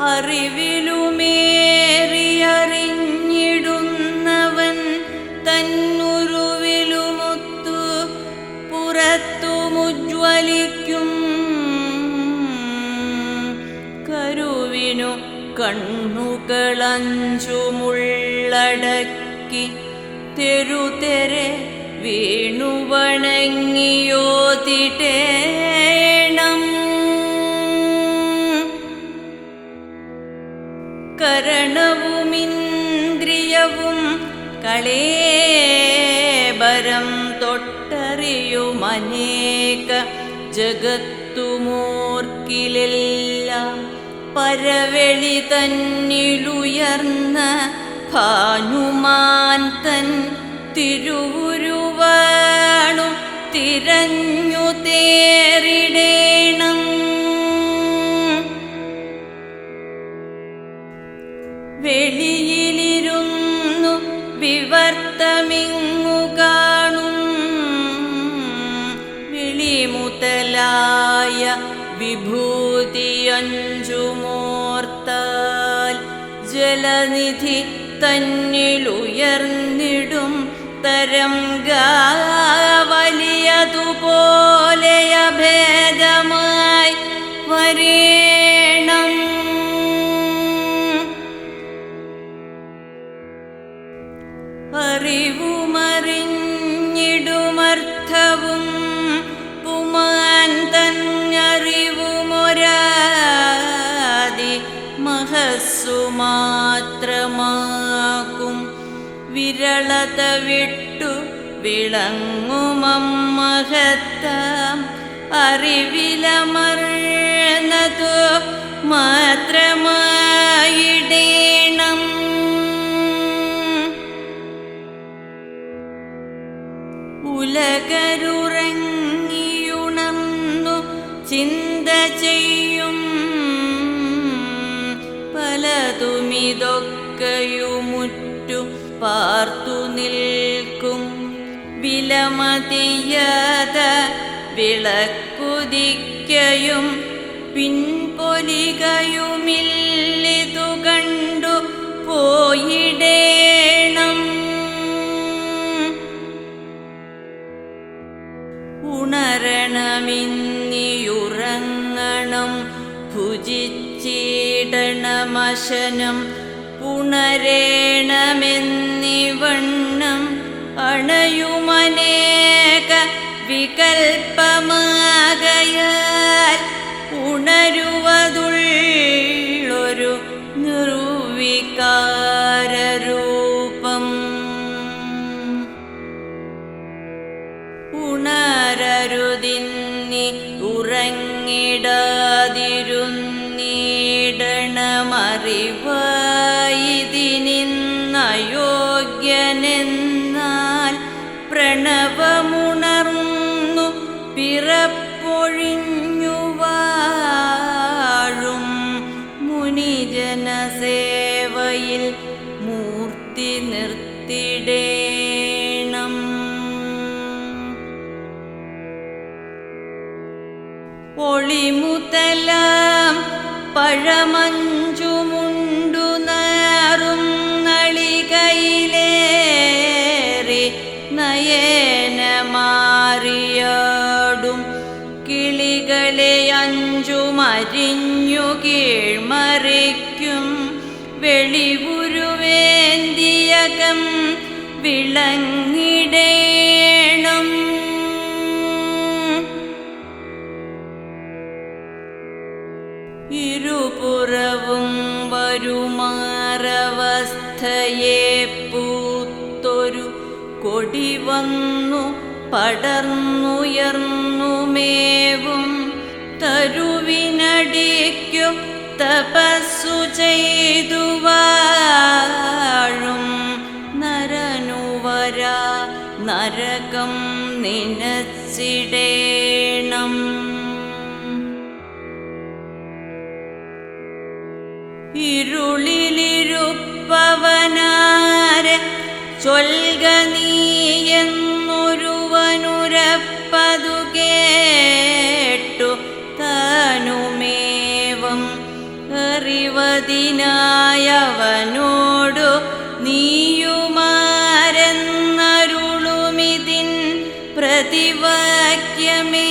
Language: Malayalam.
അറിവിലുമേറിയറിഞ്ഞിടുന്നവൻ തന്നുരുവിലുമൊത്തു പുറത്തുമുജ്വലിക്കും. കരുവിനു കണ്ണുകളഞ്ചുമുള്ളടക്കി തെരുതെരെ വീണുവണങ്ങിയോതിടേണം. കരണവുമിന്ദ്രിയവും കളേബരം തൊട്ടറിയുമനേക ജഗത്തുമോർക്കിലെല്ലാം പരവെളി തന്നിലുയർന്ന ഭാനുമാൻ തൻ തിരുവുരുവാണു തിരഞ്ഞു തേറിടേണം വെളിയിലിരുന്നു വിവർത്തമിങ്ങു കാണും. വിളിമുതലായ വിഭൂതിയഞ്ചുമോർത്താൽ ജലനിധി തന്നിലുയർന്നിടും തരം വലിയതുപോലെ അഭേദമായി വരേണം അറിവുമറിഞ്ഞിടുമർത്ഥവും പുമാൻ തന്നറിവുമൊരാതി മഹസ്സുമാത്രമാക്കും വിരളത വിട്ടു വിളങ്ങുമം വിളങ്ങുമമ്മഹത്താം. അറിവിലമർന്നതു മാത്രമായിടേണം ഉലകരുറങ്ങിയുണർന്നു ചിന്ത ചെയ്യും. പലതുമിതൊക്കെയുമുറ്റു പാർത്തു നിൽക്കും. വിലമതിയത വിളക്കുതിക്കയും പിൻപൊലികയുമില്ലിതു കണ്ടു പോയിടേണം ഉണരണമിന്നിയുറങ്ങണം ഭുജിച്ചിടണമശനം. പുണരേണമെന്നിവണ്ണം. അണയുമനേക വികൽപ്പമാകയാൽ ഉണരുവതുള്ളൊരു നിർവികാരൂപം ഉണരരുതിന്നി ഉറങ്ങിടാതിരുന്നീടണമറിവായിതിനിന്നയോഗ്യനെന്നാൽ പ്രണവമുണർന്നു പിറപ്പൊഴിഞ്ഞു വാഴും മുനിജനസേവയിൽ മൂർത്തി നിർത്തിടേണം ഒളിമുതലാം പഴമഞ്ചുമുണ്ടു നാറും നളികയിലേറി നയനമാറിയാടും കിളികളെ അഞ്ചുമരിഞ്ഞു കീഴ്മറിക്കും വെളിവുരുവേന്തിയകം വിളങ്ങിടേണം ഇരുപുറവും വരുമാരവസ്ഥയെ പൂത്തൊരു കൊടി വന്നു പടർന്നുയർന്നുമേവും തരുവിനടിക്കു തപസ്സു ചെയ്തു നരകം നിനച്ചിടേണം. ഇരുളിലിരുപ്പവനാരെ ചൊൽക നീയെന്നൊരുവനുരപ്പതു കേട്ടു. തനുമേവം അറിവതിനായവനോടു നീയുമാരെന്നരുളുമിതിൻ പ്രതിവാക്യമേ